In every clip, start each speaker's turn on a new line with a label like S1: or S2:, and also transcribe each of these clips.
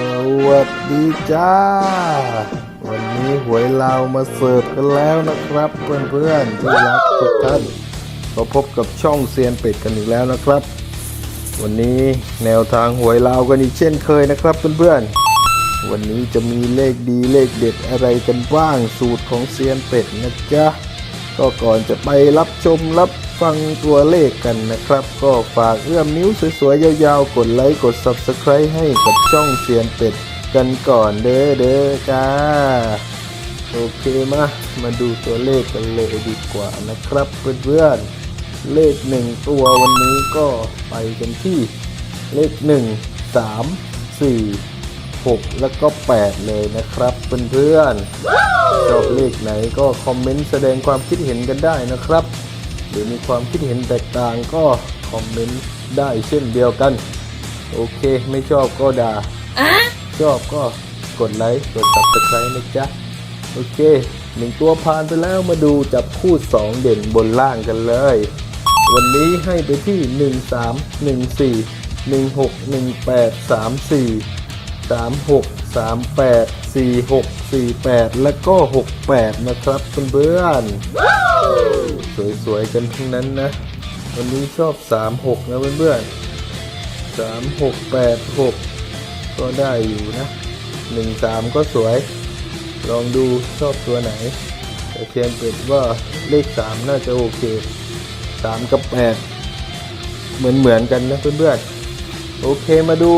S1: สวัสดีจ้า วันนี้หวยลาวมาเสิร์ฟกันแล้วนะครับเพื่อนๆที่รักทุกท่านก็พบกับช่องเซียนเป็ดกันอีกแล้วนะครับ วันนี้แนวทางหวยลาวกันอีกเช่นเคยนะครับเพื่อนๆวันนี้จะมีเลขดีเลขเด็ดอะไรกันบ้างสูตรของเซียนเป็ดนะจ๊ะ ก็ก่อนจะไปรับชมรับฟังตัวเลขกันนะครับ ก็ฝากเอื้อมนิ้วสวยๆยาวๆ กดไลค์กด Subscribe ให้กับช่องเสียนเป็ดกันก่อนเด้อเด้อจ้า โอเคมา มาดูตัวเลขกันเลยดีกว่านะครับเพื่อนๆ เลขหนึ่งตัววันนี้ก็ไปกันที่เลขหนึ่งสามสี่ หกแล้วก็แปดเลยนะครับเพื่อนๆชอบเลขไหนก็คอมเมนต์แสดงความคิดเห็นกันได้นะครับ หรือมีความคิดเห็นแตกต่างก็คอมเมนต์ได้เช่นเดียวกัน โอเคไม่ชอบก็ด่าชอบก็กดไลค์กด subscribe นะจ๊ะ โอเคหนึ่งตัวผ่านไปแล้วมาดูจับคู่สองเด่นบนล่างกันเลย วันนี้ให้ไปที่ 1 3 1 4 1 6 1 8 3 4 3 6 3 8 4 6 4 8 แล้วก็ 68 นะครับเพื่อนๆสวยๆ กันทั้งนั้นนะ วันนี้ชอบ 3 6 นะเพื่อนๆ3 6 8 6ก็ได้อยู่นะ1 3ก็สวย ลองดูชอบตัวไหน แต่เทียนเป็ดว่าเลข3น่าจะโอเค3กับ8เหมือนเหมือนๆกันนะเพื่อนๆ โอเคมาดู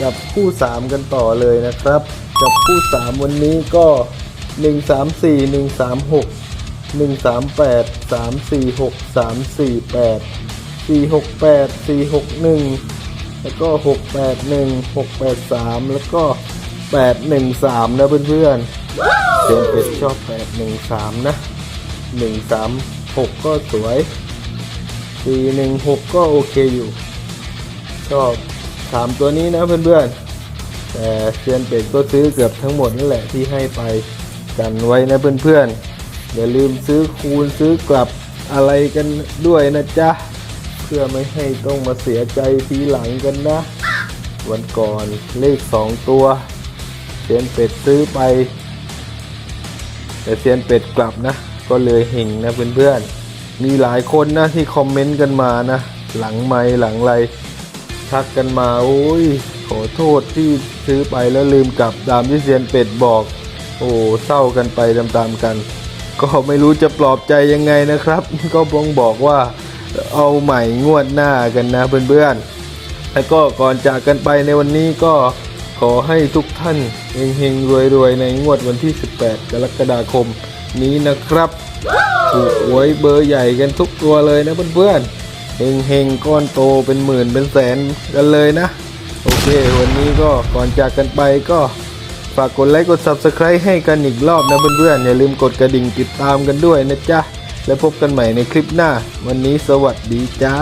S1: จับคู่3กันต่อเลยนะครับจับคู่3วันนี้ก็ 1 3 4 1 3 6 1 3 8 3 4 6 3 4 8 4 6 8 4 6 1 แล้วก็ 6 8 1 6 8 3 แล้วก็ 8 1 3 นะเพื่อนๆเสียงเป็ดชอบ 8 1 3 นะ 1 3 6 ก็สวย 4 1 6 ก็โอเคอยู่ ชอบ สามตัวนี้นะเพื่อนๆ แต่เซียนเป็ดก็ซื้อเกือบทั้งหมดนั่นแหละที่ให้ไปกันไว้นะเพื่อนๆ อย่าลืมซื้อคูณซื้อกลับอะไรกันด้วยนะจ๊ะ เพื่อไม่ให้ต้องมาเสียใจทีหลังกันนะ วันก่อนเลขสองตัว เซียนเป็ดซื้อไป แต่เซียนเป็ดกลับนะ ก็เลยเห่งนะเพื่อนๆ มีหลายคนนะที่คอมเมนต์กันมานะ หลังไม้หลังไร ทักกันมาโอ้ยขอโทษที่ซื้อไปแล้วลืมกลับตามที่เซียนเป็ดบอก โอ้เศร้ากันไปตามๆกัน ก็ไม่รู้จะปลอบใจยังไงนะครับ ก็บงบอกว่าเอาใหม่งวดหน้ากันนะเพื่อนๆแล้วก็ก่อนจากกันไปในวันนี้ก็ขอให้ทุกท่านเฮงๆรวยๆ ในงวดวันที่ 18 กรกฎาคมนี้นะครับถูกหวยเบอร์ใหญ่กันทุกตัวเลยนะเพื่อนๆ เฮงเฮงก้อนโตเป็นหมื่นเป็นแสนกันเลยนะ โอเค วันนี้ก็ก่อนจากกันไปก็ฝากกดไลค์กด Subscribe ให้กันอีกรอบนะเพื่อนๆ อย่าลืมกดกระดิ่งติดตามกันด้วยนะจ๊ะ แล้วพบกันใหม่ในคลิปหน้า วันนี้สวัสดีจ้า